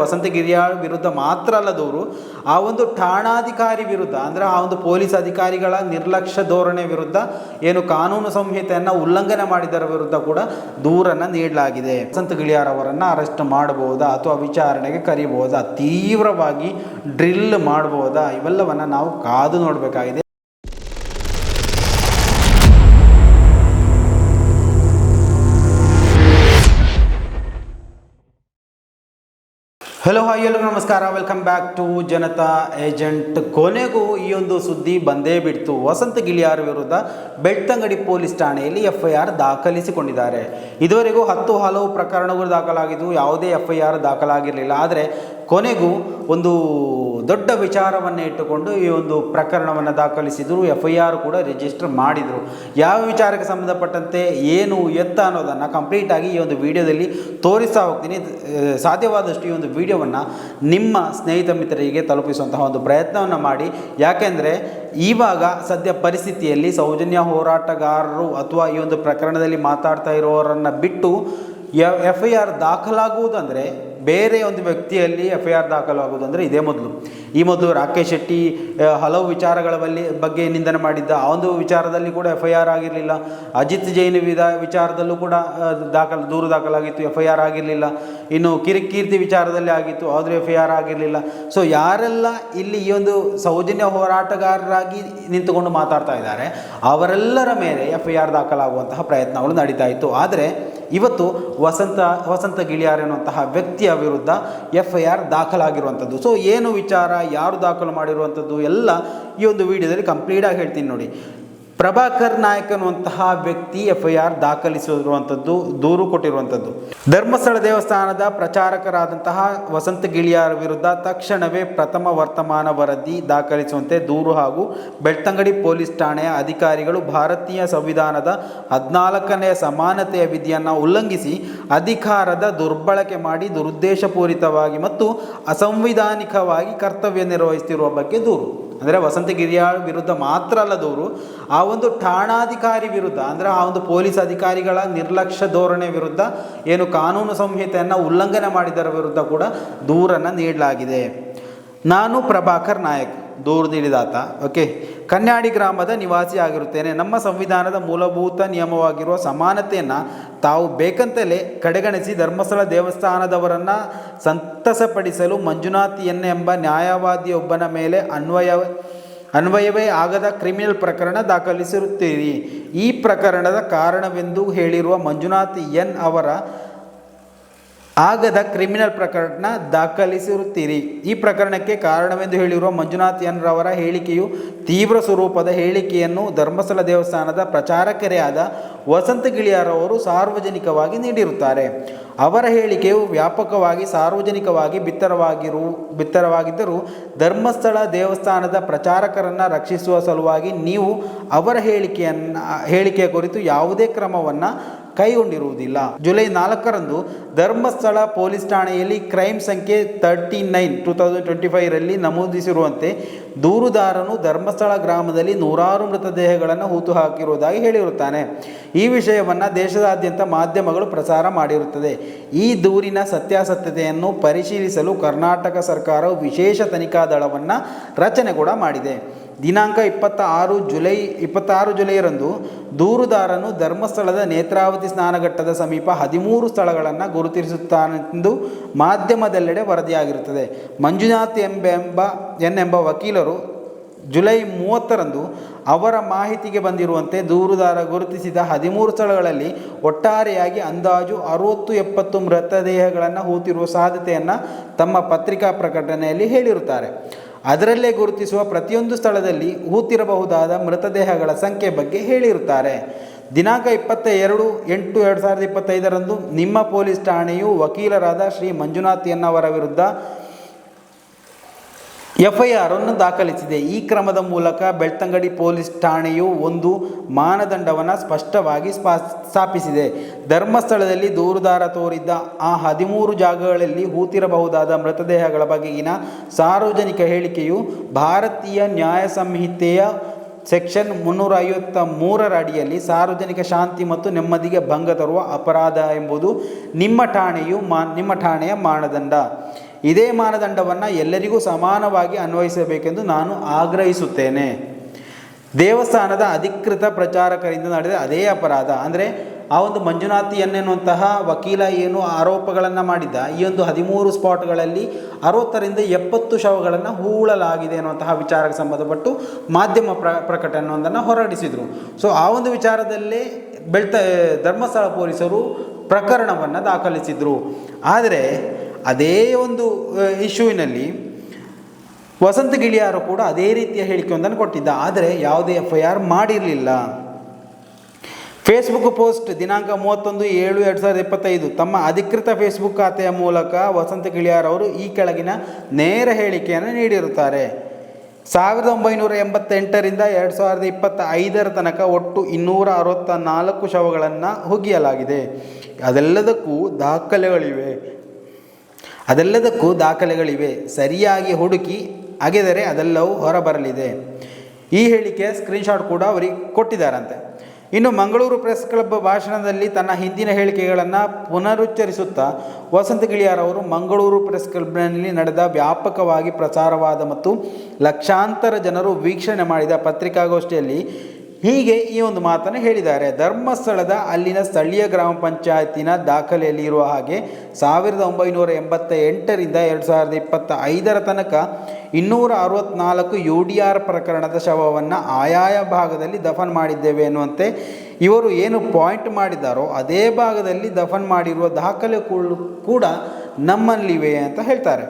ವಸಂತ ಗಿರಿಯಾಳ್ ವಿರುದ್ಧ ಮಾತ್ರ ಅಲ್ಲ ದೂರು, ಆ ಒಂದು ಠಾಣಾಧಿಕಾರಿ ವಿರುದ್ಧ, ಅಂದರೆ ಆ ಒಂದು ಪೊಲೀಸ್ ಅಧಿಕಾರಿಗಳ ನಿರ್ಲಕ್ಷ್ಯ ಧೋರಣೆ ವಿರುದ್ಧ ಏನು ಕಾನೂನು ಸಂಹಿತೆಯನ್ನು ಉಲ್ಲಂಘನೆ ಮಾಡಿದರ ವಿರುದ್ಧ ಕೂಡ ದೂರನ್ನು ನೀಡಲಾಗಿದೆ. ವಸಂತ ಗಿಳಿಯಾರ್ ಅವರನ್ನು ಅರೆಸ್ಟ್ ಮಾಡಬಹುದಾ ಅಥವಾ ವಿಚಾರಣೆಗೆ ಕರಿಬಹುದಾ, ತೀವ್ರವಾಗಿ ಡ್ರಿಲ್ ಮಾಡಬಹುದಾ, ಇವೆಲ್ಲವನ್ನು ನಾವು ಕಾದು ನೋಡಬೇಕಾಗಿದೆ. ಹಲೋ ಹಾಯ್ ಎಲ್ಲರೂ ನಮಸ್ಕಾರ. Welcome back to Janata agent ಕೊನೆಗೂ ಈ ಒಂದು ಸುದ್ದಿ ಬಂದೇ ಬಿಡ್ತು. ವಸಂತ ಗಿಳಿಯಾರ್ ವಿರುದ್ಧ ಬೆಳ್ತಂಗಡಿ ಪೊಲೀಸ್ ಠಾಣೆಯಲ್ಲಿ ಎಫ್ ಐ ಆರ್ ದಾಖಲಿಸಿಕೊಂಡಿದ್ದಾರೆ. ಇದುವರೆಗೂ ಹತ್ತು ಹಲವು ಪ್ರಕರಣಗಳು ದಾಖಲಾಗಿದ್ದು, ಯಾವುದೇ ಎಫ್ ಐ ಆರ್ ದಾಖಲಾಗಿರಲಿಲ್ಲ. ಆದರೆ ಕೊನೆಗೂ ಒಂದು ದೊಡ್ಡ ವಿಚಾರವನ್ನು ಇಟ್ಟುಕೊಂಡು ಈ ಒಂದು ಪ್ರಕರಣವನ್ನು ದಾಖಲಿಸಿದರು. ಎಫ್ ಐ ಆರ್ ಕೂಡ ರಿಜಿಸ್ಟರ್ ಮಾಡಿದರು. ಯಾವ ವಿಚಾರಕ್ಕೆ ಸಂಬಂಧಪಟ್ಟಂತೆ, ಏನು ಎತ್ತ ಅನ್ನೋದನ್ನು ಕಂಪ್ಲೀಟಾಗಿ ಈ ಒಂದು ವಿಡಿಯೋದಲ್ಲಿ ತೋರಿಸ್ತಾ ಹೋಗ್ತೀನಿ. ಸಾಧ್ಯವಾದಷ್ಟು ಈ ಒಂದು ವಿಡಿಯೋವನ್ನು ನಿಮ್ಮ ಸ್ನೇಹಿತ ಮಿತ್ರರಿಗೆ ತಲುಪಿಸುವಂತಹ ಒಂದು ಪ್ರಯತ್ನವನ್ನು ಮಾಡಿ. ಯಾಕೆಂದರೆ, ಇವಾಗ ಸದ್ಯ ಪರಿಸ್ಥಿತಿಯಲ್ಲಿ ಸೌಜನ್ಯ ಹೋರಾಟಗಾರರು ಅಥವಾ ಈ ಒಂದು ಪ್ರಕರಣದಲ್ಲಿ ಮಾತಾಡ್ತಾ ಇರೋರನ್ನು ಬಿಟ್ಟು ಎಫ್ ಐ ಆರ್ ದಾಖಲಾಗುವುದಂದರೆ ಬೇರೆ ಒಂದು ವ್ಯಕ್ತಿಯಲ್ಲಿ ಎಫ್ ಐ ಆರ್ ದಾಖಲಾಗುವುದಂದರೆ ಇದೇ ಮೊದಲು. ಈ ಮೊದಲು ರಾಕೇಶ್ ಶೆಟ್ಟಿ ಹಲವು ವಿಚಾರಗಳ ಬಲ್ಲಿ, ಬಗ್ಗೆ ನಿಂದನೆ ಮಾಡಿದ್ದ, ಆ ಒಂದು ವಿಚಾರದಲ್ಲಿ ಕೂಡ ಎಫ್ ಐ ಆರ್ ಆಗಿರಲಿಲ್ಲ. ಅಜಿತ್ ಜೈನ್ ವಿಧ, ವಿಚಾರದಲ್ಲೂ ಕೂಡ ದಾಖಲು, ದೂರು ದಾಖಲಾಗಿತ್ತು ಎಫ್ ಐ ಆರ್ ಆಗಿರಲಿಲ್ಲ. ಇನ್ನು ಕಿರಿಕೀರ್ತಿ ವಿಚಾರದಲ್ಲಿ ಆಗಿತ್ತು, ಆದರೂ ಎಫ್ ಐ ಆರ್ ಆಗಿರಲಿಲ್ಲ. ಸೊ ಯಾರೆಲ್ಲ ಇಲ್ಲಿ ಈ ಒಂದು ಸೌಜನ್ಯ ಹೋರಾಟಗಾರರಾಗಿ ನಿಂತುಕೊಂಡು ಮಾತಾಡ್ತಾ ಇದ್ದಾರೆ, ಅವರೆಲ್ಲರ ಮೇಲೆ ಎಫ್ ಐ ಆರ್ ದಾಖಲಾಗುವಂತಹ ಪ್ರಯತ್ನಗಳು ನಡೀತಾ ಇತ್ತು. ಆದರೆ ಇವತ್ತು ವಸಂತ ವಸಂತ ಗಿಳಿಯಾರ್ ಎನ್ನುವಂತಹ ವ್ಯಕ್ತಿಯ ವಿರುದ್ಧ ಎಫ್ ಐ ಆರ್ ದಾಖಲಾಗಿರುವಂಥದ್ದು. ಸೊ ಏನು ವಿಚಾರ, ಯಾರು ದಾಖಲು ಮಾಡಿರುವಂಥದ್ದು, ಎಲ್ಲ ಈ ಒಂದು ವಿಡಿಯೋದಲ್ಲಿ ಕಂಪ್ಲೀಟಾಗಿ ಹೇಳ್ತೀನಿ ನೋಡಿ. ಪ್ರಭಾಕರ್ ನಾಯಕ್ ಅನ್ನುವಂತಹ ವ್ಯಕ್ತಿ ಎಫ್ ಐ ಆರ್ ದಾಖಲಿಸಿರುವಂಥದ್ದು ದೂರು ಕೊಟ್ಟಿರುವಂಥದ್ದು ಧರ್ಮಸ್ಥಳ ದೇವಸ್ಥಾನದ ಪ್ರಚಾರಕರಾದಂತಹ ವಸಂತ ಗಿಳಿಯಾರ ವಿರುದ್ಧ ತಕ್ಷಣವೇ ಪ್ರಥಮ ವರ್ತಮಾನ ವರದಿ ದಾಖಲಿಸುವಂತೆ ದೂರು ಹಾಗೂ ಬೆಳ್ತಂಗಡಿ ಪೊಲೀಸ್ ಠಾಣೆಯ ಅಧಿಕಾರಿಗಳು ಭಾರತೀಯ ಸಂವಿಧಾನದ ಹದಿನಾಲ್ಕನೆಯ ಸಮಾನತೆಯ ವಿಧಿಯನ್ನು ಉಲ್ಲಂಘಿಸಿ ಅಧಿಕಾರದ ದುರ್ಬಳಕೆ ಮಾಡಿ ದುರುದ್ದೇಶಪೂರಿತವಾಗಿ ಮತ್ತು ಅಸಂವಿಧಾನಿಕವಾಗಿ ಕರ್ತವ್ಯ ನಿರ್ವಹಿಸುತ್ತಿರುವ ಬಗ್ಗೆ ದೂರು. ಅಂದರೆ ವಸಂತ ಗಿರಿಯಾಳ್ ವಿರುದ್ಧ ಮಾತ್ರ ಅಲ್ಲ ದೂರು. ಆ ಒಂದು ಠಾಣಾಧಿಕಾರಿ ವಿರುದ್ಧ, ಅಂದರೆ ಆ ಒಂದು ಪೊಲೀಸ್ ಅಧಿಕಾರಿಗಳ ನಿರ್ಲಕ್ಷ್ಯ ಧೋರಣೆ ವಿರುದ್ಧ ಏನು ಕಾನೂನು ಸಂಹಿತೆಯನ್ನು ಉಲ್ಲಂಘನೆ ಮಾಡಿದರ ವಿರುದ್ಧ ಕೂಡ ದೂರನ್ನು ನೀಡಲಾಗಿದೆ. ನಾನು ಪ್ರಭಾಕರ್ ನಾಯಕ್, ದೂರು ನೀಡಿದಾತ ಓಕೆ ಕನ್ಯಾಡಿ ಗ್ರಾಮದ ನಿವಾಸಿ ಆಗಿರುತ್ತೇನೆ ನಮ್ಮ ಸಂವಿಧಾನದ ಮೂಲಭೂತ ನಿಯಮವಾಗಿರುವ ಸಮಾನತೆಯನ್ನು ತಾವು ಬೇಕಂತಲೇ ಕಡೆಗಣಿಸಿ ಧರ್ಮಸ್ಥಳ ದೇವಸ್ಥಾನದವರನ್ನು ಸಂತಸಪಡಿಸಲು ಮಂಜುನಾಥ್ ಎನ್ ಎಂಬ ನ್ಯಾಯವಾದಿಯೊಬ್ಬನ ಮೇಲೆ ಅನ್ವಯ, ಅನ್ವಯವೇ ಆಗದ ಕ್ರಿಮಿನಲ್ ಪ್ರಕರಣ ದಾಖಲಿಸಿರುತ್ತೀರಿ. ಈ ಪ್ರಕರಣದ ಕಾರಣವೆಂದು ಹೇಳಿರುವ ಮಂಜುನಾಥ್ ಎನ್ ಅವರ ಆಗದ ಕ್ರಿಮಿನಲ್ ಪ್ರಕರಣ ದಾಖಲಿಸಿರುತ್ತೀರಿ. ಈ ಪ್ರಕರಣಕ್ಕೆ ಕಾರಣವೆಂದು ಹೇಳಿರುವ ಮಂಜುನಾಥ್ ರವರ ಹೇಳಿಕೆಯು ತೀವ್ರ ಸ್ವರೂಪದ ಹೇಳಿಕೆಯನ್ನು ಧರ್ಮಸ್ಥಳ ದೇವಸ್ಥಾನದ ಪ್ರಚಾರಕರೇ ವಸಂತ ಗಿಳಿಯಾರವರು ಸಾರ್ವಜನಿಕವಾಗಿ ನೀಡಿರುತ್ತಾರೆ. ಅವರ ಹೇಳಿಕೆಯು ವ್ಯಾಪಕವಾಗಿ, ಸಾರ್ವಜನಿಕವಾಗಿ ಬಿತ್ತರವಾಗಿರು, ಬಿತ್ತರವಾಗಿದ್ದರೂ ಧರ್ಮಸ್ಥಳ ದೇವಸ್ಥಾನದ ಪ್ರಚಾರಕರನ್ನು ರಕ್ಷಿಸುವ ಸಲುವಾಗಿ ನೀವು ಅವರ ಹೇಳಿಕೆಯನ್ನು, ಹೇಳಿಕೆಯ ಕುರಿತು ಯಾವುದೇ ಕ್ರಮವನ್ನು ಕೈಗೊಂಡಿರುವುದಿಲ್ಲ. ಜುಲೈ ನಾಲ್ಕರಂದು ಧರ್ಮಸ್ಥಳ ಪೊಲೀಸ್ ಠಾಣೆಯಲ್ಲಿ ಕ್ರೈಮ್ ಸಂಖ್ಯೆ thirty nine two thousand twenty ಫೈವ್ರಲ್ಲಿ ನಮೂದಿಸಿರುವಂತೆ ದೂರುದಾರನು ಧರ್ಮಸ್ಥಳ ಗ್ರಾಮದಲ್ಲಿ ನೂರಾರು ಮೃತದೇಹಗಳನ್ನು ಹೂತು ಹಾಕಿರುವುದಾಗಿ ಹೇಳಿರುತ್ತಾನೆ. ಈ ವಿಷಯವನ್ನು ದೇಶದಾದ್ಯಂತ ಮಾಧ್ಯಮಗಳು ಪ್ರಸಾರ ಮಾಡಿರುತ್ತದೆ. ಈ ದೂರಿನ ಸತ್ಯಾಸತ್ಯತೆಯನ್ನು ಪರಿಶೀಲಿಸಲು ಕರ್ನಾಟಕ ಸರ್ಕಾರವು ವಿಶೇಷ ತನಿಖಾ ದಳವನ್ನು ರಚನೆ ಕೂಡ ಮಾಡಿದೆ. ದಿನಾಂಕ ಇಪ್ಪತ್ತ ಆರು ಜುಲೈ, ಇಪ್ಪತ್ತಾರು ಜುಲೈರಂದು ದೂರುದಾರನು ಧರ್ಮಸ್ಥಳದ ನೇತ್ರಾವತಿ ಸ್ನಾನಘಟ್ಟದ ಸಮೀಪ ಹದಿಮೂರು ಸ್ಥಳಗಳನ್ನು ಗುರುತಿಸುತ್ತಾನೆಂದು ಮಾಧ್ಯಮದೆಲ್ಲೆಡೆ ವರದಿಯಾಗಿರುತ್ತದೆ. ಮಂಜುನಾಥ್ ಎಂಬೆಂಬ ಎನ್ನೆಂಬ ವಕೀಲರು ಜುಲೈ ಮೂವತ್ತರಂದು ಅವರ ಮಾಹಿತಿಗೆ ಬಂದಿರುವಂತೆ ದೂರುದಾರ ಗುರುತಿಸಿದ ಹದಿಮೂರು ಸ್ಥಳಗಳಲ್ಲಿ ಒಟ್ಟಾರೆಯಾಗಿ ಅಂದಾಜು ಅರುವತ್ತು ಎಪ್ಪತ್ತು ಮೃತದೇಹಗಳನ್ನು ಹೂತಿರುವ ಸಾಧ್ಯತೆಯನ್ನು ತಮ್ಮ ಪತ್ರಿಕಾ ಪ್ರಕಟಣೆಯಲ್ಲಿ ಹೇಳಿರುತ್ತಾರೆ. ಅದರಲ್ಲೇ ಗುರುತಿಸುವ ಪ್ರತಿಯೊಂದು ಸ್ಥಳದಲ್ಲಿ ಹೂತಿರಬಹುದಾದ ಮೃತದೇಹಗಳ ಸಂಖ್ಯೆ ಬಗ್ಗೆ ಹೇಳಿರುತ್ತಾರೆ. ದಿನಾಂಕ ಇಪ್ಪತ್ತ ಎರಡು ಎಂಟು ಎರಡು ಸಾವಿರದ ಇಪ್ಪತ್ತೈದರಂದು ನಿಮ್ಮ ಪೊಲೀಸ್ ಠಾಣೆಯು ವಕೀಲರಾದ ಶ್ರೀ ಮಂಜುನಾಥ್ ಎನ್ನವರ ವಿರುದ್ಧ ಎಫ್ ಐ ಆರನ್ನು ದಾಖಲಿಸಿದೆ. ಈ ಕ್ರಮದ ಮೂಲಕ ಬೆಳ್ತಂಗಡಿ ಪೊಲೀಸ್ ಠಾಣೆಯು ಒಂದು ಮಾನದಂಡವನ್ನು ಸ್ಪಷ್ಟವಾಗಿ ಸ್ಪಾ, ಸ್ಥಾಪಿಸಿದೆ. ಧರ್ಮಸ್ಥಳದಲ್ಲಿ ದೂರುದಾರ ತೋರಿದ್ದ ಆ ಹದಿಮೂರು ಜಾಗಗಳಲ್ಲಿ ಹೂತಿರಬಹುದಾದ ಮೃತದೇಹಗಳ ಬಗೆಗಿನ ಸಾರ್ವಜನಿಕ ಹೇಳಿಕೆಯು ಭಾರತೀಯ ನ್ಯಾಯ ಸಂಹಿತೆಯ ಸೆಕ್ಷನ್ ಮುನ್ನೂರ ಐವತ್ತ ಮೂರರ ಅಡಿಯಲ್ಲಿ ಸಾರ್ವಜನಿಕ ಶಾಂತಿ ಮತ್ತು ನೆಮ್ಮದಿಗೆ ಭಂಗ ತರುವ ಅಪರಾಧ ಎಂಬುದು ನಿಮ್ಮ ಠಾಣೆಯು ಮಾ, ನಿಮ್ಮ ಠಾಣೆಯ ಮಾನದಂಡ. ಇದೇ ಮಾನದಂಡವನ್ನು ಎಲ್ಲರಿಗೂ ಸಮಾನವಾಗಿ ಅನ್ವಯಿಸಬೇಕೆಂದು ನಾನು ಆಗ್ರಹಿಸುತ್ತೇನೆ. ದೇವಸ್ಥಾನದ ಅಧಿಕೃತ ಪ್ರಚಾರಕರಿಂದ ನಡೆದ ಅದೇ ಅಪರಾಧ, ಅಂದರೆ ಆ ಒಂದು ಮಂಜುನಾಥಿ ಎನ್ನೆನ್ನುವಂತಹ ವಕೀಲ ಏನು ಆರೋಪಗಳನ್ನು ಮಾಡಿದ್ದ, ಈ ಒಂದು ಹದಿಮೂರು ಸ್ಪಾಟ್ಗಳಲ್ಲಿ ಅರವತ್ತರಿಂದ ಎಪ್ಪತ್ತು ಶವಗಳನ್ನು ಹೂಳಲಾಗಿದೆ ಅನ್ನುವಂತಹ ವಿಚಾರಕ್ಕೆ ಸಂಬಂಧಪಟ್ಟು ಮಾಧ್ಯಮ ಪ್ರ ಪ್ರಕಟಣೆಯೊಂದನ್ನು ಹೊರಡಿಸಿದರು. ಸೊ ಆ ಒಂದು ವಿಚಾರದಲ್ಲೇ ಬೆಳ್ತ, ಧರ್ಮಸ್ಥಳ ಪೊಲೀಸರು ಪ್ರಕರಣವನ್ನು ದಾಖಲಿಸಿದರು. ಆದರೆ ಅದೇ ಒಂದು ಇಶ್ಯೂವಿನಲ್ಲಿ ವಸಂತ ಗಿಳಿಯಾರು ಕೂಡ ಅದೇ ರೀತಿಯ ಹೇಳಿಕೆಯೊಂದನ್ನು ಕೊಟ್ಟಿದ್ದ. ಆದರೆ ಯಾವುದೇ ಎಫ್ ಐ ಆರ್ ಮಾಡಿರಲಿಲ್ಲ. ಫೇಸ್ಬುಕ್ ಪೋಸ್ಟ್ ದಿನಾಂಕ ಮೂವತ್ತೊಂದು ಏಳು ಎರಡು ಸಾವಿರದ ಇಪ್ಪತ್ತೈದು. ತಮ್ಮ ಅಧಿಕೃತ ಫೇಸ್ಬುಕ್ ಖಾತೆಯ ಮೂಲಕ ವಸಂತ ಗಿಳಿಯಾರ್ ಅವರು ಈ ಕೆಳಗಿನ ನೇರ ಹೇಳಿಕೆಯನ್ನು ನೀಡಿರುತ್ತಾರೆ. ಸಾವಿರದ ಒಂಬೈನೂರ ಎಂಬತ್ತೆಂಟರಿಂದ ಎರಡು ಸಾವಿರದ ಇಪ್ಪತ್ತ ಐದರ ತನಕ ಒಟ್ಟು ಇನ್ನೂರ ಅರವತ್ತ ನಾಲ್ಕು ಶವಗಳನ್ನು ಹುಗಿಯಲಾಗಿದೆ. ಅದೆಲ್ಲದಕ್ಕೂ ದಾಖಲೆಗಳಿವೆ. ಅದೆಲ್ಲದಕ್ಕೂ ದಾಖಲೆಗಳಿವೆ. ಸರಿಯಾಗಿ ಹುಡುಕಿ ಅಗೆದರೆ ಅದೆಲ್ಲವೂ ಹೊರಬರಲಿದೆ. ಈ ಹೇಳಿಕೆ ಸ್ಕ್ರೀನ್ಶಾಟ್ ಕೂಡ ಅವರಿಗೆ ಕೊಟ್ಟಿದ್ದಾರಂತೆ. ಇನ್ನು ಮಂಗಳೂರು ಪ್ರೆಸ್ ಕ್ಲಬ್ ಭಾಷಣದಲ್ಲಿ ತನ್ನ ಹಿಂದಿನ ಹೇಳಿಕೆಗಳನ್ನು ಪುನರುಚ್ಚರಿಸುತ್ತಾ ವಸಂತ ಗಿಳಿಯಾರ್ ಅವರು ಮಂಗಳೂರು ಪ್ರೆಸ್ ಕ್ಲಬ್ನಲ್ಲಿ ನಡೆದ ವ್ಯಾಪಕವಾಗಿ ಪ್ರಸಾರವಾದ ಮತ್ತು ಲಕ್ಷಾಂತರ ಜನರು ವೀಕ್ಷಣೆ ಮಾಡಿದ ಪತ್ರಿಕಾಗೋಷ್ಠಿಯಲ್ಲಿ ಹೀಗೆ ಈ ಒಂದು ಮಾತನ್ನು ಹೇಳಿದ್ದಾರೆ. ಧರ್ಮಸ್ಥಳದ ಅಲ್ಲಿನ ಸ್ಥಳೀಯ ಗ್ರಾಮ ಪಂಚಾಯತಿನ ದಾಖಲೆಯಲ್ಲಿ ಇರುವ ಹಾಗೆ ಸಾವಿರದ ಒಂಬೈನೂರ ಎಂಬತ್ತ ಎಂಟರಿಂದ ಎರಡು ಸಾವಿರದ ಇಪ್ಪತ್ತ ಐದರ ತನಕ ಇನ್ನೂರ ಅರವತ್ನಾಲ್ಕು ಯು ಡಿ ಆರ್ ಪ್ರಕರಣದ ಶವವನ್ನು ಆಯಾಯ ಭಾಗದಲ್ಲಿ ದಫನ್ ಮಾಡಿದ್ದೇವೆ ಎನ್ನುವಂತೆ ಇವರು ಏನು ಪಾಯಿಂಟ್ ಮಾಡಿದ್ದಾರೋ ಅದೇ ಭಾಗದಲ್ಲಿ ದಫನ್ ಮಾಡಿರುವ ದಾಖಲೆ ಕೂಡ ನಮ್ಮಲ್ಲಿವೆ ಅಂತ ಹೇಳ್ತಾರೆ.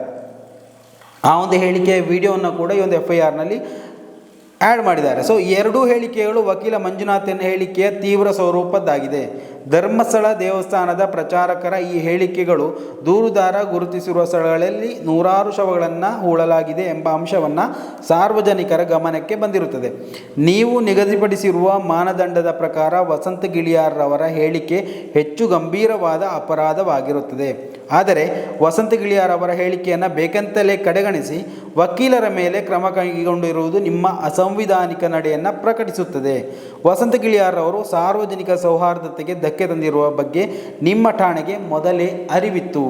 ಆ ಒಂದು ಹೇಳಿಕೆಯ ವಿಡಿಯೋವನ್ನು ಕೂಡ ಈ ಒಂದು ಎಫ್ ಐ ಆರ್ನಲ್ಲಿ ಆ್ಯಡ್ ಮಾಡಿದ್ದಾರೆ. ಸೊ ಎರಡೂ ಹೇಳಿಕೆಗಳು ವಕೀಲ ಮಂಜುನಾಥನ ಹೇಳಿಕೆಯ ತೀವ್ರ ಸ್ವರೂಪದ್ದಾಗಿದೆ. ಧರ್ಮಸ್ಥಳ ದೇವಸ್ಥಾನದ ಪ್ರಚಾರಕರ ಈ ಹೇಳಿಕೆಗಳು ದೂರುದಾರ ಗುರುತಿಸಿರುವ ಸ್ಥಳಗಳಲ್ಲಿ ನೂರಾರು ಶವಗಳನ್ನು ಹೂಳಲಾಗಿದೆ ಎಂಬ ಅಂಶವನ್ನು ಸಾರ್ವಜನಿಕರ ಗಮನಕ್ಕೆ ಬಂದಿರುತ್ತದೆ. ನೀವು ನಿಗದಿಪಡಿಸಿರುವ ಮಾನದಂಡದ ಪ್ರಕಾರ ವಸಂತ ಗಿಳಿಯಾರ್ರವರ ಹೇಳಿಕೆ ಹೆಚ್ಚು ಗಂಭೀರವಾದ ಅಪರಾಧವಾಗಿರುತ್ತದೆ. ಆದರೆ ವಸಂತ ಅವರ ಹೇಳಿಕೆಯನ್ನು ಬೇಕಂತಲೇ ಕಡೆಗಣಿಸಿ ವಕೀಲರ ಮೇಲೆ ಕ್ರಮ ಕೈಗೊಂಡಿರುವುದು ನಿಮ್ಮ ಅಸಂವಿಧಾನಿಕ ನಡೆಯನ್ನು ಪ್ರಕಟಿಸುತ್ತದೆ. ವಸಂತ ಗಿಳಿಯಾರ್ ಅವರು ಸಾರ್ವಜನಿಕ ಸೌಹಾರ್ದತೆಗೆ ಧಕ್ಕೆ ತಂದಿರುವ ಬಗ್ಗೆ ನಿಮ್ಮ ಠಾಣೆಗೆ ಮೊದಲೇ ಅರಿವಿತ್ತು.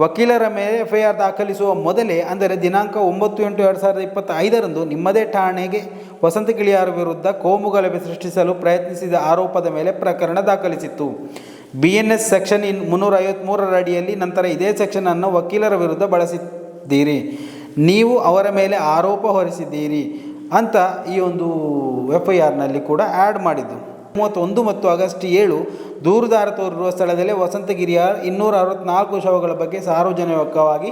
ವಕೀಲರ ಮೇಲೆ ಎಫ್ ಐ ಆರ್ ದಾಖಲಿಸುವ ಮೊದಲೇ, ಅಂದರೆ ದಿನಾಂಕ ಒಂಬತ್ತು ಎಂಟು ಎರಡು ಸಾವಿರದ ಇಪ್ಪತ್ತೈದರಂದು ನಿಮ್ಮದೇ ಠಾಣೆಗೆ ವಸಂತ ಗಿಳಿಯಾರ ವಿರುದ್ಧ ಕೋಮುಗಲಭೆ ಸೃಷ್ಟಿಸಲು ಪ್ರಯತ್ನಿಸಿದ ಆರೋಪದ ಮೇಲೆ ಪ್ರಕರಣ ದಾಖಲಿಸಿತ್ತು. B N S section in ಮುನ್ನೂರ ಐವತ್ತ್ಮೂರರ ಅಡಿಯಲ್ಲಿ ನಂತರ ಇದೇ ಸೆಕ್ಷನನ್ನು ವಕೀಲರ ವಿರುದ್ಧ ಬಳಸಿದ್ದೀರಿ. ನೀವು ಅವರ ಮೇಲೆ ಆರೋಪ ಹೊರಿಸಿದ್ದೀರಿ ಅಂತ ಈ ಒಂದು ಎಫ್ ಐ ಆರ್ನಲ್ಲಿ ಕೂಡ ಆ್ಯಡ್ ಮಾಡಿದ್ದು. ಮೂವತ್ತೊಂದು ಮತ್ತು ಆಗಸ್ಟ್ ಏಳು ದೂರುದಾರ ತೋರಿರುವ ಸ್ಥಳದಲ್ಲೇ ವಸಂತಗಿರಿಯ ಇನ್ನೂರ ಅರವತ್ನಾಲ್ಕು ಶವಗಳ ಬಗ್ಗೆ ಸಾರ್ವಜನಿಕವಾಗಿ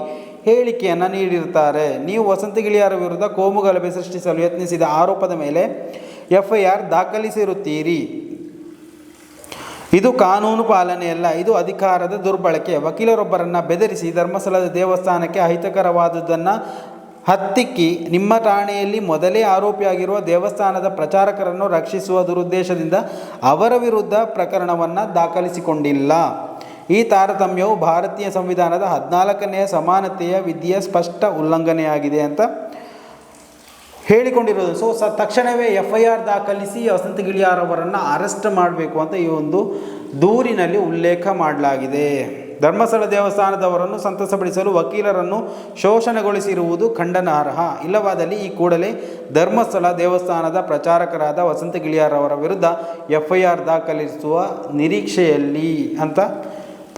ಹೇಳಿಕೆಯನ್ನು ನೀಡಿರುತ್ತಾರೆ. ನೀವು ವಸಂತಗಿರಿಯರ ವಿರುದ್ಧ ಕೋಮುಗಲಭೆ ಸೃಷ್ಟಿಸಲು ಯತ್ನಿಸಿದ ಆರೋಪದ ಮೇಲೆ ಎಫ್ ಐ ಆರ್ ದಾಖಲಿಸಿರುತ್ತೀರಿ. ಇದು ಕಾನೂನು ಪಾಲನೆಯಲ್ಲ ಇದು ಅಧಿಕಾರದ ದುರ್ಬಳಕೆ. ವಕೀಲರೊಬ್ಬರನ್ನು ಬೆದರಿಸಿ ಧರ್ಮಸ್ಥಳದ ದೇವಸ್ಥಾನಕ್ಕೆ ಅಹಿತಕರವಾದುದನ್ನು ಹತ್ತಿಕ್ಕಿ, ನಿಮ್ಮ ಠಾಣೆಯಲ್ಲಿ ಮೊದಲೇ ಆರೋಪಿಯಾಗಿರುವ ದೇವಸ್ಥಾನದ ಪ್ರಚಾರಕರನ್ನು ರಕ್ಷಿಸುವ ದುರುದ್ದೇಶದಿಂದ ಅವರ ವಿರುದ್ಧ ಪ್ರಕರಣವನ್ನು ದಾಖಲಿಸಿಕೊಂಡಿಲ್ಲ. ಈ ತಾರತಮ್ಯವು ಭಾರತೀಯ ಸಂವಿಧಾನದ ಹದಿನಾಲ್ಕನೆಯ ಸಮಾನತೆಯ ವಿಧಿಯ ಸ್ಪಷ್ಟ ಉಲ್ಲಂಘನೆಯಾಗಿದೆ ಅಂತ ಹೇಳಿಕೊಂಡಿರೋದು. ಸೊ ಸ ತಕ್ಷಣವೇ ಎಫ್ ಐ ಆರ್ ದಾಖಲಿಸಿ ವಸಂತ ಅವರನ್ನು ಅರೆಸ್ಟ್ ಮಾಡಬೇಕು ಅಂತ ಈ ಒಂದು ದೂರಿನಲ್ಲಿ ಉಲ್ಲೇಖ ಮಾಡಲಾಗಿದೆ. ಧರ್ಮಸ್ಥಳ ದೇವಸ್ಥಾನದವರನ್ನು ಸಂತಸಪಡಿಸಲು ವಕೀಲರನ್ನು ಶೋಷಣೆಗೊಳಿಸಿರುವುದು ಖಂಡನಾರ್ಹ. ಇಲ್ಲವಾದಲ್ಲಿ ಈ ಕೂಡಲೇ ಧರ್ಮಸ್ಥಳ ದೇವಸ್ಥಾನದ ಪ್ರಚಾರಕರಾದ ವಸಂತ ಗಿಳಿಯಾರ್ ಅವರ ವಿರುದ್ಧ ಎಫ್ ಐ ಆರ್ ದಾಖಲಿಸುವ ನಿರೀಕ್ಷೆಯಲ್ಲಿ ಅಂತ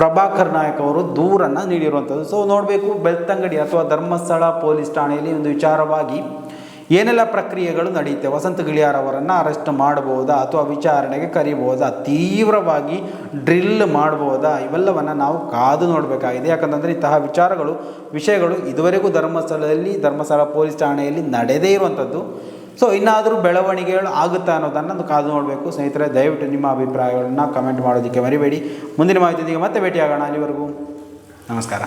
ಪ್ರಭಾಕರ್ ನಾಯಕ್ ಅವರು ದೂರನ್ನು ನೀಡಿರುವಂಥದ್ದು ಸೊ ನೋಡಬೇಕು, ಬೆಳ್ತಂಗಡಿ ಅಥವಾ ಧರ್ಮಸ್ಥಳ ಪೊಲೀಸ್ ಠಾಣೆಯಲ್ಲಿ ಒಂದು ವಿಚಾರವಾಗಿ ಏನೆಲ್ಲ ಪ್ರಕ್ರಿಯೆಗಳು ನಡೆಯುತ್ತೆ ವಸಂತ ಗಿಳಿಯಾರವರನ್ನು ಅರೆಸ್ಟ್ ಮಾಡ್ಬೋದಾ ಅಥವಾ ವಿಚಾರಣೆಗೆ ಕರಿಬೋದಾ ತೀವ್ರವಾಗಿ ಡ್ರಿಲ್ ಮಾಡ್ಬೋದಾ ಇವೆಲ್ಲವನ್ನು ನಾವು ಕಾದು ನೋಡಬೇಕಾಗಿದೆ. ಯಾಕಂತಂದರೆ ಇಂತಹ ವಿಚಾರಗಳು, ವಿಷಯಗಳು ಇದುವರೆಗೂ ಧರ್ಮಸ್ಥಳದಲ್ಲಿ, ಧರ್ಮಸ್ಥಳ ಪೊಲೀಸ್ ಠಾಣೆಯಲ್ಲಿ ನಡೆದೇ ಇರುವಂಥದ್ದು ಸೊ ಇನ್ನಾದರೂ ಬೆಳವಣಿಗೆಗಳು ಆಗುತ್ತಾ ಅನ್ನೋದನ್ನು ಕಾದು ನೋಡಬೇಕು. ಸ್ನೇಹಿತರೆ, ದಯವಿಟ್ಟು ನಿಮ್ಮ ಅಭಿಪ್ರಾಯಗಳನ್ನ ಕಮೆಂಟ್ ಮಾಡೋದಕ್ಕೆ ಮರಿಬೇಡಿ. ಮುಂದಿನ ಮಾಹಿತಿಯೊಂದಿಗೆ ಮತ್ತೆ ಭೇಟಿಯಾಗೋಣ. ಅಲ್ಲಿವರೆಗೂ ನಮಸ್ಕಾರ.